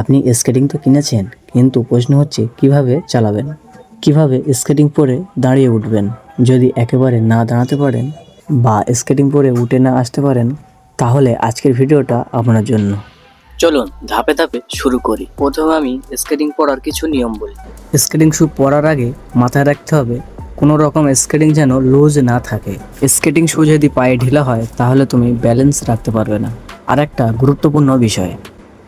আপনি স্কেটিং তো কিনেছেন কিন্তু প্রশ্ন হচ্ছে কীভাবে চালাবেন? কীভাবে স্কেটিং পরে দাঁড়িয়ে উঠবেন? যদি একেবারে না দাঁড়াতে পারেন বা স্কেটিং পরে উঠে না আসতে পারেন তাহলে আজকের ভিডিওটা আপনার জন্য। চলুন ধাপে ধাপে শুরু করি। প্রথমে আমি স্কেটিং পরার কিছু নিয়ম বলি। স্কেটিং শু পরার আগে মাথায় রাখতে হবে কোনো রকম স্কেটিং যেন লুজ না থাকে। স্কেটিং শু যদি পায়ে ঢিলা হয় তাহলে তুমি ব্যালেন্স রাখতে পারবে না। আর একটা গুরুত্বপূর্ণ বিষয়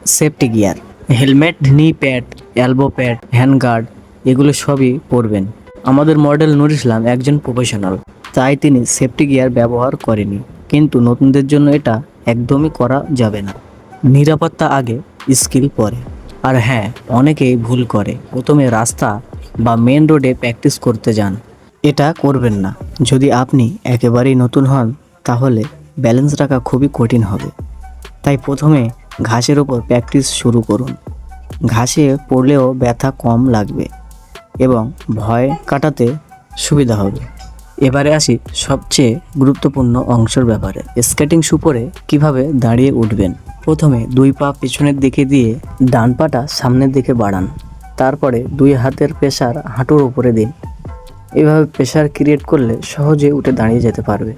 safety gear helmet knee pad elbow pad hand guard এগুলো সবই পরবেন। আমাদের মডেল নুর ইসলাম একজন প্রফেশনাল তাই তিনি সেফটি গিয়ার ব্যবহার করেনি। কিন্তু নতুনদের জন্য এটা একদমই করা যাবে না। নিরাপত্তা আগে স্কিল পরে। আর হ্যাঁ অনেকেই ভুল করে। প্রথমে রাস্তা বা মেন রোডে প্র্যাকটিস করতে যান। এটা করবেন না। যদি আপনি একেবারেই নতুন হন, তাহলে ব্যালেন্স রাখা খুবই কঠিন হবে। তাই প্রথমে ঘাসের ওপর প্র্যাকটিস শুরু করুন। ঘাসে পড়লেও ব্যথা কম লাগবে এবং ভয় কাটাতে সুবিধা হবে। এবারে আসি সবচেয়ে গুরুত্বপূর্ণ অংশের ব্যাপারে। স্কেটিং শু পরে কীভাবে দাঁড়িয়ে উঠবেন? প্রথমে দুই পা পিছনের দিকে দিয়ে ডান পাটা সামনের দিকে বাড়ান। তারপরে দুই হাতের প্রেশার হাঁটুর উপরে দিন। এভাবে প্রেশার ক্রিয়েট করলে সহজে উঠে দাঁড়িয়ে যেতে পারবে।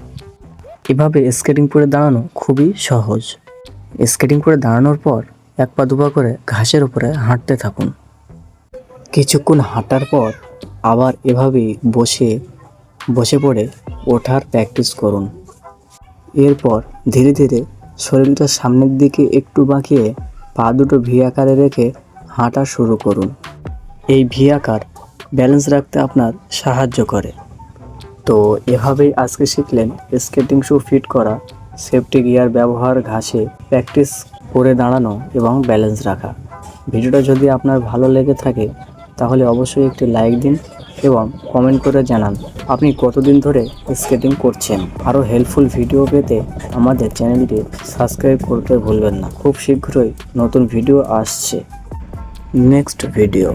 এভাবে স্কেটিং পরে দাঁড়ানো খুবই সহজ। স্কেটিং করে দাঁড়ানোর পর এক পা দুপা করে ঘাসের উপরে হাঁটতে থাকুন। কিছুক্ষণ হাঁটার পর আবার এভাবেই বসে বসে পড়ে ওঠার প্র্যাকটিস করুন। এরপর ধীরে ধীরে শরীরটা সামনের দিকে একটু বাঁকিয়ে পা দুটো ভি আকারে রেখে হাঁটা শুরু করুন। এই ভি আকার ব্যালেন্স রাখতে আপনার সাহায্য করে। তো এভাবেই আজকে শিখলেন স্কেটিং শু ফিট করা। সেফটি গিয়ার ব্যবহার ঘাসে প্র্যাকটিস করে দাঁড়ানো এবং ব্যালেন্স রাখা। ভিডিওটা যদি আপনার ভালো লেগে থাকে, তাহলে অবশ্যই একটি লাইক দিন এবং কমেন্ট করে জানান, আপনি কতদিন ধরে স্কেটিং করছেন। আরও হেল্পফুল ভিডিও পেতে আমাদের চ্যানেলটি সাবস্ক্রাইব করতে ভুলবেন না। খুব শীঘ্রই নতুন ভিডিও আসছে। Next video.